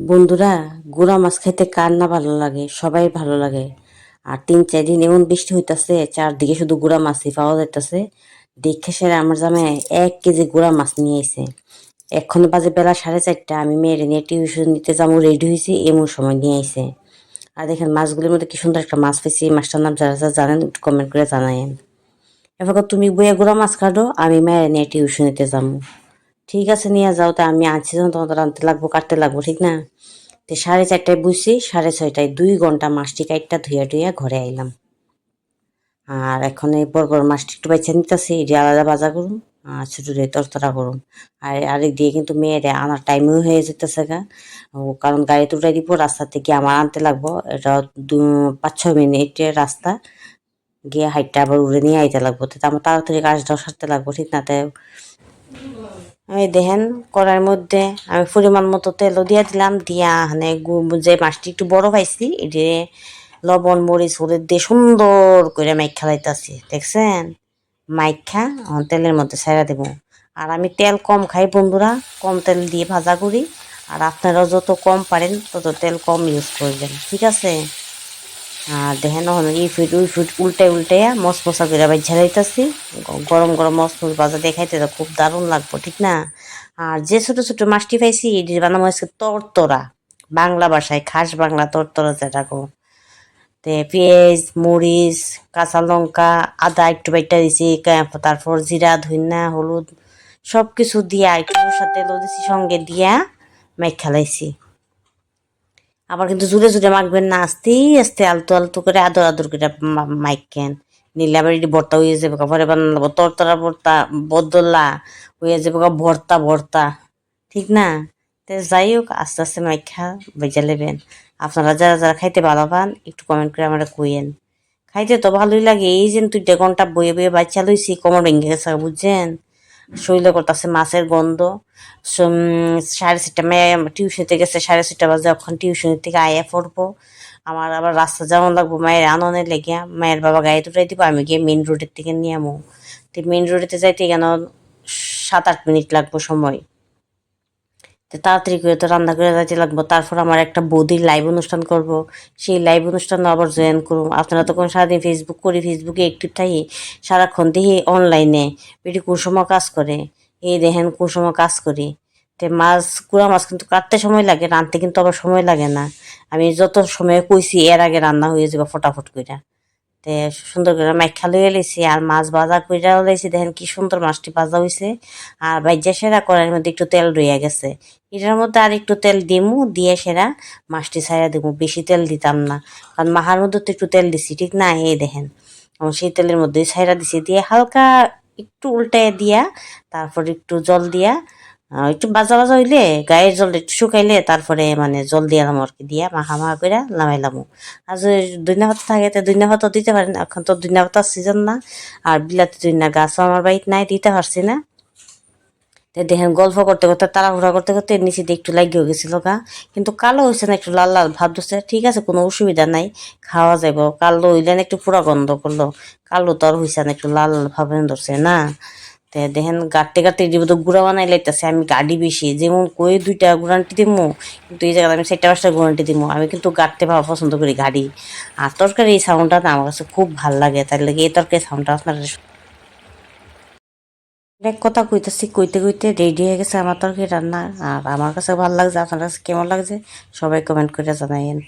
বন্ধুরা, গুড়া মাছ খাইতে কার না ভালো লাগে? সবাই ভালো লাগে। আর তিন, চার দিন এমন বৃষ্টি হইতাছে, চারদিকে শুধু গুড়া মাছই পাওয়া যাইতেছে। দেখে সেরে আমার জামাই এক কেজি গুড়া মাছ নিয়ে আইছে। এখন বাজে বেলা সাড়ে চারটা, আমি মেয়ের নিয়ে টিউশন নিতে যাব, রেডি হয়েছি এমন সময় নিয়ে আইছে। আর দেখেন, মাছগুলির মধ্যে কি সুন্দর একটা মাছ পেয়েছি মাছটার নাম যারা যারা জানেন কমেন্ট করে জানায়েন। এবার তুমি বইয়া গুড়া মাছ কাটো, আমি মেয়ের নিয়ে টিউশন নিতে যাব। ঠিক আছে, নিয়ে যাও, তা আমি আনছি যখন তোমাদের আনতে লাগবো, কাটতে লাগবো, ঠিক না? তো সাড়ে চারটায় বুঝছি, সাড়ে ছয়টায় দুই ঘণ্টা মাছটি কাইটটা ধুইয়া ধুইয়া ঘরে আইলাম। আর এখন এই বড় মাছটি একটু বাইছে নিতেছি এটি আলাদা বাজা করুন আর ছোটো দিয়ে তরতরা করুন আর আরেক দিয়ে কিন্তু মেয়েরে আনার টাইমও হয়ে যেতেছে গা। ও কারণ গাড়ি তুটাই দিব, রাস্তা থেকে আমার আনতে লাগবো, এটা দু, পাঁচ, ছয় মিনিটের রাস্তা। গিয়ে হাইটটা আবার উড়ে নিয়ে আইতে লাগবো, তো আমার তাড়াতাড়ি কাজটাও সারতে লাগবো, ঠিক না? তাই এই দেখেন, কড়াইয়ের মধ্যে আমি পরিমাণ মতো তেলও দিয়া দিলাম, দিয়া মানে যে মাছটি একটু বড় পাইছি, এটি লবণ, মরিচ, হলুদ দিয়ে সুন্দর করে মাইক খেলাইতেছি দেখছেন? মাইখা তেলের মধ্যে ছেড়ে দেব। আর আমি তেল কম খাই, বন্ধুরা, কম তেল দিয়ে ভাজা করি। আর আপনারাও যত কম পারেন, তত তেল কম ইউজ করবেন, ঠিক আছে? আর দেখেন এখন এই ফুট ওই ফুট উল্টে উল্টে মস মশা করে আবার ঝালাইতেছি। গরম গরম মস মস বাজা দেখাইতে তো খুব দারুণ লাগবো, ঠিক না? আর যে ছোট ছোট মাছটি পাইছি, এটি বানাবো হয়েছে তরতরা, বাংলা ভাষায়, খাস বাংলা তরতরা যেটা গো তে পেঁয়াজ, মরিচ, কাঁচা লঙ্কা, আদা একটু বাইটা দিছি তারপর জিরা ধনিয়া হলুদ সব কিছু দিয়া একটু সাথে তেলও দিছি, সঙ্গে দিয়া মাইক খেলাইছি আবার কিন্তু জুড়ে জুড়ে মাখবেন না, আস্তে আস্তে আলতো আলতো করে আদর আদর করে মাইকেন নিলে আবার এটি ভর্তা হয়ে যাবে পরে বানাবো তরতরা ভর্তা, বদলা হয়ে যাবে ভর্তা ভর্তা। ঠিক না? তো যাই হোক, আস্তে আস্তে মাইখা বেজে নেবেন। আপনারা যারা যারা খাইতে ভালো পান একটু কমেন্ট করে আমরা কইেন খাইতে তো ভালোই লাগে, এই যে দুইটা ঘণ্টা বয়ে বয়ে বাচ্চা লইছি, কোমর ভেঙে গেছে, বুঝছেন? শরীরে করতেছে মাছের গন্ধ। সাড়ে চারটা মেয়ে টিউশনিতে গেছে, সাড়ে চারটা বাজে, এখন টিউশনি থেকে আয়া পড়ব। আমার আবার রাস্তা যেমন লাগবো, মায়ের আননে লেগে মায়ের বাবা গায়ে দুটাই দিব, আমি গিয়ে মেন রোডের থেকে নিয়ে আমো। তো মেন রোডেতে যাইতে কেন সাত আট মিনিট লাগবো সময়। তাড়াতাড়ি করে তো রান্না করে যাইতে লাগবো। তারপর আমার একটা বৌদির লাইভ অনুষ্ঠান করব। সেই লাইভ অনুষ্ঠানে আবার জয়েন করুন আপনারা তখন সারাদিন ফেসবুক করি ফেসবুকে একটিভ থাকি, সারাক্ষণ দেখি অনলাইনে বেটি কুসুমা কাজ করে। এই দেখেন কুসুমা কাজ করি। তে মাছ, কুড়া মাছ কিন্তু কাটতে সময় লাগে, রাঁধতে কিন্তু আবার সময় লাগে না। আমি যত সময় কইছি, এর আগে রান্না হয়ে যাবে ফটাফট কইরা। তে সুন্দর করে মাইখা লইয়া লইছি আর মাছ ভাজা কইরাও লইছি। দেখেন কি সুন্দর মাছটি ভাজা হইছে। আর বাইজা সেরা কড়াইয়ের মধ্যে একটু তেল রইয়া গেছে। এটার মধ্যে আর একটু তেল দিমু, দিয়ে সেরা মাছটি ছাইরা দিমু। বেশি তেল দিতাম না। কারণ মাহার মধ্যে তো একটু তেল দিছি, ঠিক না? এই দেখেন। সেই তেলের মধ্যে ছাইরা দিছি। দিয়ে হালকা একটু উল্টায় দিয়া, তারপর একটু জল দিয়া একটু বাজা বাজা হইলে গায়ের জল একটু শুকাইলে তারপরে মানে জল দিয়ালাম আর কি, দিয়া মাখা মাখা করে নামাইলাম। আর যদি দুইনা পাতা থাকে তো দুইনা পাতা দিতে পারেন, এখন তো দুইনা পাতার সিজন না। আর বিলাতি দুইনা গাছও আমার বাড়িতে নাই, দিতে পারছি না। দেখেন গল্প করতে করতে, তাড়াহুড়া করতে করতে নিচে দিয়ে একটু লাগিয়ে গেছিল গা। কিন্তু কালো হয়েছে না, একটু লাল লাল ভাব ধরছে। ঠিক আছে, কোনো অসুবিধা নাই, খাওয়া যাইব। কালো হইলে না একটু পুরা গন্ধ করল। কালো তো আর হয়েছে না, একটু লাল লাল ধরছে না। তে দেখেন গাড়তে গাড়তে দিব তো গুড়া বানাই লাইতেছে, আমি গাড়ি বেশি, যেমন কই দুইটা গুড়ান্টি দিমু, কিন্তু এই জায়গায় আমি চারটা পাঁচটা গুড়ান্টি দিমু, আমি কিন্তু গাড়তে ভাবা পছন্দ করি গাড়ি। আর তরকারি এই সাউন্ডটা না, আমার কাছে খুব ভালো লাগে, তার লাগে এই তরকারি সাউন্ডটা আপনার এক কথা কইতেছি, কইতে কইতে রেডি হয়ে গেছে আমার তরকারি রান্না, আর আমার কাছে ভালো লাগছে, আপনার কাছে কেমন লাগছে সবাই কমেন্ট করে জানাইন